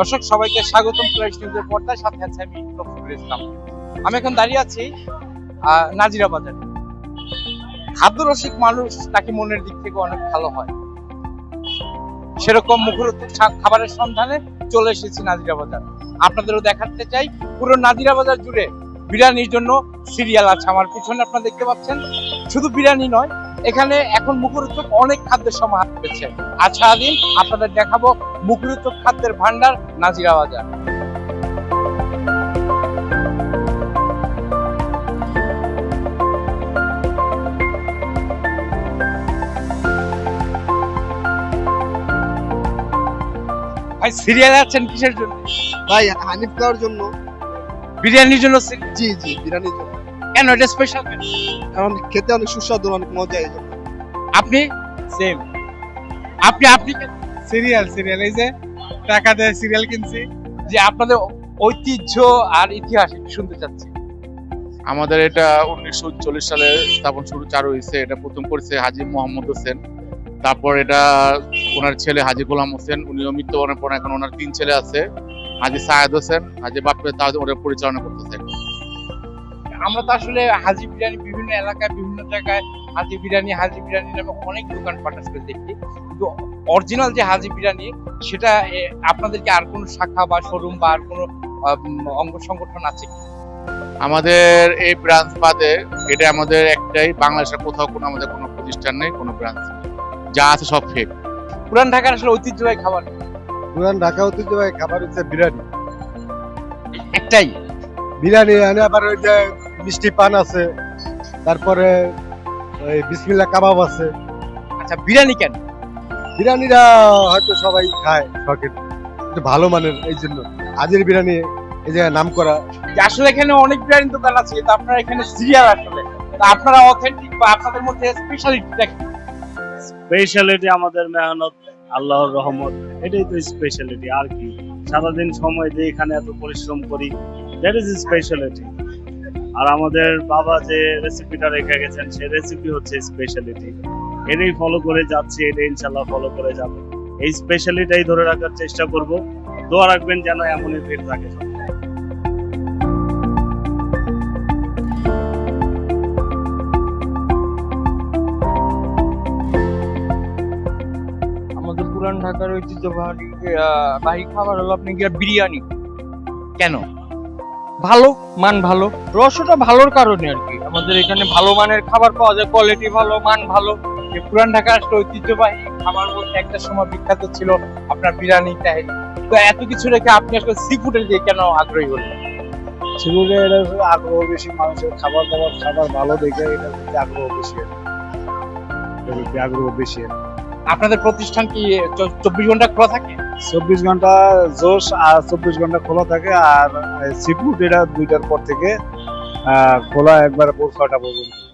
দর্শক, সবাইকে স্বাগতম প্রাইস নিউজের পর্দায়। সাথে আছে আমি রফিকুল ইসলাম। আমি এখন দাঁড়িয়ে আছি নাজিরা বাজারে। খাদ্যরসিক মানুষ নাকি মনের দিক থেকে অনেক ভালো হয়? সেরকম মুখরোচক খাবারের সন্ধানে চলে এসেছি নাজিরা বাজার। আপনাদেরও দেখাতে চাই, পুরো নাজিরা বাজার জুড়ে বিরিয়ানির জন্য সিরিয়াল আছে। আমার পিছনে আপনারা দেখতে পাচ্ছেন, শুধু বিরিয়ানি নয় এখানে এখন মুখরোচক অনেক খাদ্যের সমাহার রয়েছে আচ্ছা আদিন আপনাদের দেখাবো মুখরোচক খাদ্যের ভান্ডার নাজিরা বাজার। ভাই সিরিয়াল আছেন কিসের জন্য? ভাই হানিফ খাওয়ার জন্য। বিরিয়ানির জন্য জি জি বিরিয়ানির জন্য। কেন এটা স্পেশাল কারণ খেতে অনেক সুস্বাদু অনেক মজা এই জন্য আপনি সেম আপনি আপনি সিরিয়াল সিরিয়াল এই যে টাকা দিয়ে সিরিয়াল কিনছি। যে আপনাদের ঐতিহ্য আর ইতিহাস একটু শুনতে চাচ্ছি। আমাদের এটা উনিশশো চল্লিশ সালে স্থাপন শুরু চালু হয়েছে। এটা প্রথম করেছে হাজি মোহাম্মদ হোসেন। তারপর এটা ওনার ছেলে হাজি গোলাম হোসেন উনিও মৃত্যুবরণের পর এখন ওনার তিন ছেলে আছে হাজি সায়েদ হোসেন হাজি বাপ্পে তাহলে ওরা পরিচালনা করতেছে এখন। আমরা তো আসলে হাজি বিরিয়ানি বিভিন্ন এলাকায় বিভিন্ন জায়গায় হাজি বিরিয়ানি হাজি বিরিয়ানি নামে অনেক দোকান আসলে দেখি। কিন্তু অরিজিনাল যে হাজি বিরিয়ানি সেটা আপনাদেরকে আর কোনো শাখা বা শোরুম বা আর কোনো অঙ্গ সংগঠন আছে কি? আমাদের এই ব্রাঞ্চ বাদে এটা আমাদের একটাই বাংলাদেশের কোথাও কোনো আমাদের কোনো প্রতিষ্ঠান নেই কোনো ব্রাঞ্চ যা আছে সব ফেক পুরান ঢাকার আসলে ঐতিহ্যবাহী খাবার পুরান ঢাকা ঐতিহ্যবাহী খাবার হচ্ছে বিরিয়ানি। একটাই? বিরিয়ানি আবার ওই যে মিষ্টি পান আছে তারপরে ওই বিসমিল্লা কাবাব আছে। আচ্ছা বিরিয়ানি কেন? বিরিয়ানিটা হয়তো সবাই খায় শখের একটু ভালো মানের এই জন্য। আজের বিরিয়ানি এই জায়গায় নাম করা আসলে এখানে অনেক বিরিয়ানি দোকান আছে তো আপনারা এখানে সিরিয়াল আসলে। তা আপনারা অথেন্টিক বা আপনাদের মধ্যে স্পেশালিটিটা কি? স্পেশালিটি আমাদের মেহনত আল্লাহর রহমত এটাই তো স্পেশালিটি আর কি। সারাদিন সময় দিয়ে এখানে এত পরিশ্রম করি দ্যাট ইজ স্পেশালিটি আর আমাদের বাবা যে রেসিপিটা রেখে গেছেন, সেই রেসিপি হচ্ছে স্পেশালিটি এটাই ফলো করে যাচ্ছি এটাই ইনশাল্লাহ ফলো করে যাব। এই স্পেশালিটাই ধরে রাখার চেষ্টা করব। দোয়া রাখবেন যেন এমনই ভিড় থাকে। আমাদের পুরান ঢাকার ঐতিহ্যবাহী বাহী খাবার হলো আপনি গিয়ে বিরিয়ানি। কেন? ভালো মান ভালো রসটা ভালোর কারণে আর কি। আমাদের এখানে ভালো মানের খাবার পাওয়া যায় কোয়ালিটি ভালো মান ভালো। পুরান ঢাকার আসলে ঐতিহ্যবাহী খাবার বলতে একটা সময় বিখ্যাত ছিল আপনার বিরিয়ানি তাহেরি তো এত কিছু রেখে আপনি আসলে সি ফুডের দিকে কেন আগ্রহী হলেন? সেগুলো এটা আগ্রহ বেশি মানুষের খাবার দাবার খাবার ভালো দেখে এটা আগ্রহ বেশি। আগ্রহ বেশি। আপনাদের প্রতিষ্ঠান কি চব্বিশ ঘণ্টা খোলা থাকে? চব্বিশ ঘণ্টা জোশ আর চব্বিশ ঘণ্টা খোলা থাকে আর সিপুট এটা দুইটার পর থেকে খোলা একবার ভোর ছয়টা পর্যন্ত।